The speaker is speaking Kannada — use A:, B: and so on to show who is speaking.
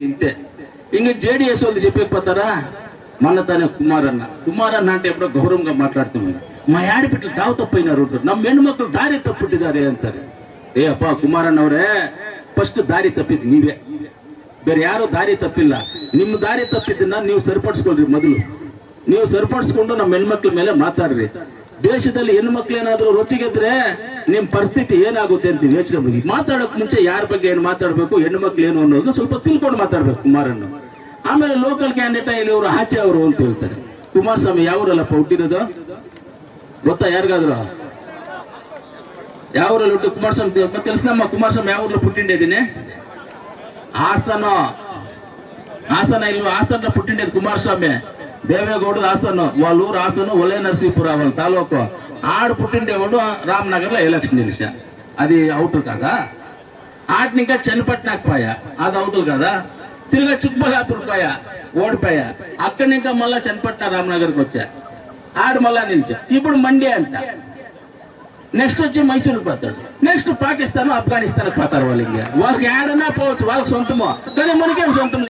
A: ఇంతే ఇంక జేడిఎస్ వాళ్ళు చెప్పకపోతారా మొన్న తానే కుమారన్న కుమారన్న అంటే ఎప్పుడో గౌరవంగా మాట్లాడుతున్నాను మా ఆడపిట్లు దావ తప్పైనారు అంటారు. ನಮ್ಮ ಹೆಣ್ಮಕ್ಳು ದಾರಿ ತಪ್ಪಿಟ್ಟಿದ್ದಾರೆ ಅಂತಾರೆ ಏ ಅಪ್ಪ ಕುಮಾರಣ್ಣ ಅವರೇ ಫಸ್ಟ್ ದಾರಿ ತಪ್ಪಿದ್ ನೀವೇ ಬೇರೆ ಯಾರು ದಾರಿ ತಪ್ಪಿಲ್ಲ ನಿಮ್ಮ ದಾರಿ ತಪ್ಪಿದ್ದನ್ನ ನೀವು ಸರಿಪಡಿಸ್ಕೊಳ್ರಿ ಮೊದಲು ನೀವು ಸರಿಪಡಿಸ್ಕೊಂಡು ನಮ್ಮ ಹೆಣ್ಮಕ್ಳ ಮೇಲೆ ಮಾತಾಡ್ರಿ ದೇಶದಲ್ಲಿ ಹೆಣ್ಮಕ್ಳು ಏನಾದ್ರು ರೊಚ್ಚಿಗೆದ್ರೆ ನಿಮ್ ಪರಿಸ್ಥಿತಿ ಏನಾಗುತ್ತೆ ಅಂತ ಯೋಚನೆ ಬಗ್ಗೆ. ಮಾತಾಡೋಕ್ ಮುಂಚೆ ಯಾರ ಬಗ್ಗೆ ಏನು ಮಾತಾಡಬೇಕು ಹೆಣ್ಣು ಮಕ್ಳು ಏನು ಅನ್ನೋದು ಸ್ವಲ್ಪ ತಿಳ್ಕೊಂಡು ಮಾತಾಡ್ಬೇಕು ಕುಮಾರಣ್ಣ ಆಮೇಲೆ ಲೋಕಲ್ ಕ್ಯಾಂಡಿಡೇಟ್ ಇವರು ಆಚೆ ಅವರು ಅಂತ ಹೇಳ್ತಾರೆ. ಕುಮಾರಸ್ವಾಮಿ ಯಾವರಲ್ಲಪ್ಪ ಹುಟ್ಟಿರೋದು? ಗೊತ್ತಾ ಯಾರಿಗಾದ್ರು? ಯಾವರಲ್ಲಿ ಹುಟ್ಟು ಕುಮಾರಸ್ವಾಮಿ ತಿಳಿಸ್ನಮ್ಮ, ಕುಮಾರಸ್ವಾಮಿ ಯಾವೂರಲ್ಲಿ ಪುಟ್ಟಿಂಡಿದ್ದೀನಿ ಹಾಸನ. ಹಾಸನ ಇಲ್ವಾ? ಹಾಸನ ಪುಟ್ಟಿಂಡಿದ್ ಕುಮಾರಸ್ವಾಮಿ. దేవేగౌడ హాసన్ వాళ్ళ ఊరు హాసన్ ఒలే నరసీపుర వాళ్ళ తాలూకు ఆడు పుట్టిండేవాడు రామ్నగర్లో ఎలక్షన్ గెలిచా అది అవుటర్ కదా? ఆటిని ఇంకా చనిపట్నాకు పోయా అది అవుతుంది కదా? తిరిగి చిక్బలాపూర్ పోయా? ఓడిపోయా? అక్కడి ఇంకా మళ్ళా చనిపట్న రామ్నగర్కి వచ్చా? ఆడు మళ్ళా నిలిచా. ఇప్పుడు మండి అంట. నెక్స్ట్ వచ్చి మైసూరుకి పోతాడు. నెక్స్ట్ పాకిస్తాన్ ఆఫ్ఘనిస్తాన్ పోతారు వాళ్ళు ఇంకా వాళ్ళకి ఏడన్నా పోవచ్చు వాళ్ళకి సొంతమో. కానీ మనకేం సొంతం